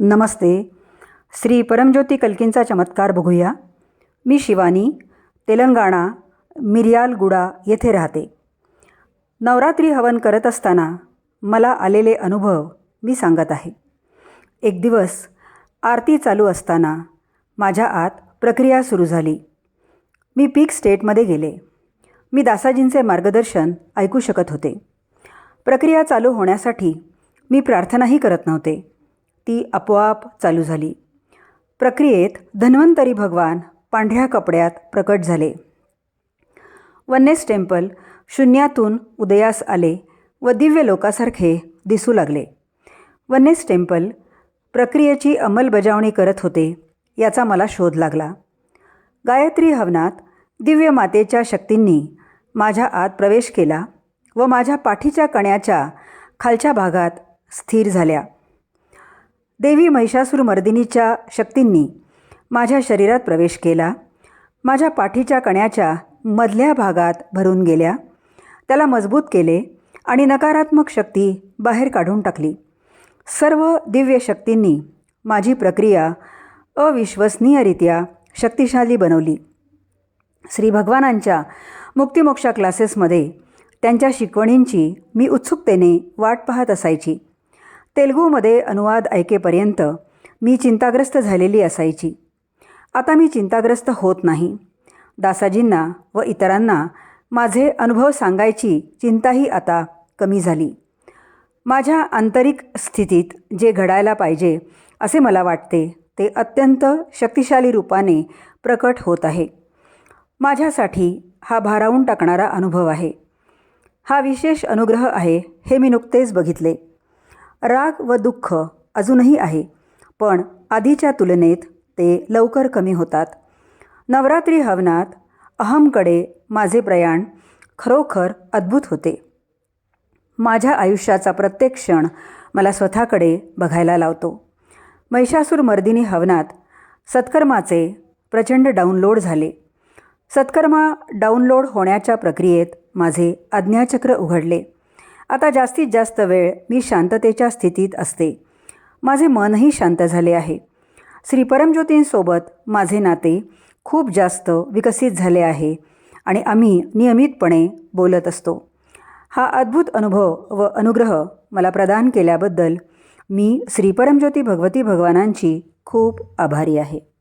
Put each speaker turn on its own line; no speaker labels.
नमस्ते. श्री परमज्योती कल्कींचा चमत्कार बघूया. मी शिवानी तेलंगणा मिरियालगुडा येथे राहते. नवरात्री हवन करत असताना मला आलेले अनुभव मी सांगत आहे. एक दिवस आरती चालू असताना माझ्या आत प्रक्रिया सुरू झाली. मी पीक स्टेटमध्ये गेले. मी दासाजींचे मार्गदर्शन ऐकू शकत होते. प्रक्रिया चालू होण्यासाठी मी प्रार्थनाही करत नव्हते. ती आपोआप चालू झाली. प्रक्रियेत धन्वंतरी भगवान पांढऱ्या कपड्यात प्रकट झाले. वन्नेस टेम्पल शून्यातून उदयास आले व दिव्य लोकासारखे दिसू लागले. वन्नेस टेम्पल प्रक्रियेची अंमलबजावणी करत होते याचा मला शोध लागला. गायत्री हवनात दिव्य मातेच्या शक्तींनी माझ्या आत प्रवेश केला व माझ्या पाठीच्या कण्याच्या खालच्या भागात स्थिर झाल्या. देवी महिषासूरमर्दिनीच्या शक्तींनी माझ्या शरीरात प्रवेश केला. माझ्या पाठीच्या कण्याच्या मधल्या भागात भरून गेल्या. त्याला मजबूत केले आणि नकारात्मक शक्ती बाहेर काढून टाकली. सर्व दिव्य शक्तींनी माझी प्रक्रिया अविश्वसनीयरित्या शक्तिशाली बनवली. श्री भगवानांच्या मुक्तिमोक्षा क्लासेसमध्ये त्यांच्या शिकवणींची मी उत्सुकतेने वाट पाहत असायची. तेलगूमध्ये अनुवाद ऐकेपर्यंत मी चिंताग्रस्त झालेली असायची. आता मी चिंताग्रस्त होत नाही. दासाजींना व इतरांना माझे अनुभव सांगायची चिंताही आता कमी झाली. माझ्या आंतरिक स्थितीत जे घडायला पाहिजे असे मला वाटते ते अत्यंत शक्तिशाली रूपाने प्रकट होत आहे. माझ्यासाठी हा भारावून टाकणारा अनुभव आहे. हा विशेष अनुग्रह आहे हे मी नुकतेच बघितले. राग व दुःख अजूनही आहे पण आधीच्या तुलनेत ते लवकर कमी होतात. नवरात्री हवनात अहमकडे माझे प्रयाण खरोखर अद्भुत होते. माझ्या आयुष्याचा प्रत्येक क्षण मला स्वतःकडे बघायला लावतो. महिषासूर मर्दिनी हवनात सत्कर्माचे प्रचंड डाउनलोड झाले. सत्कर्मा डाउनलोड होण्याच्या प्रक्रियेत माझे आज्ञाचक्र उघडले. आता जास्तीत जास्त वेळ मी शांततेच्या स्थितीत असते. माझे मनही शांत झाले आहे. श्री परमज्योतींसोबत माझे नाते खूप जास्त विकसित झाले आहे आणि आम्ही नियमितपणे बोलत असतो. हा अद्भुत अनुभव व अनुग्रह मला प्रदान केल्याबद्दल मी श्री परमज्योती भगवती भगवानांची खूप आभारी आहे.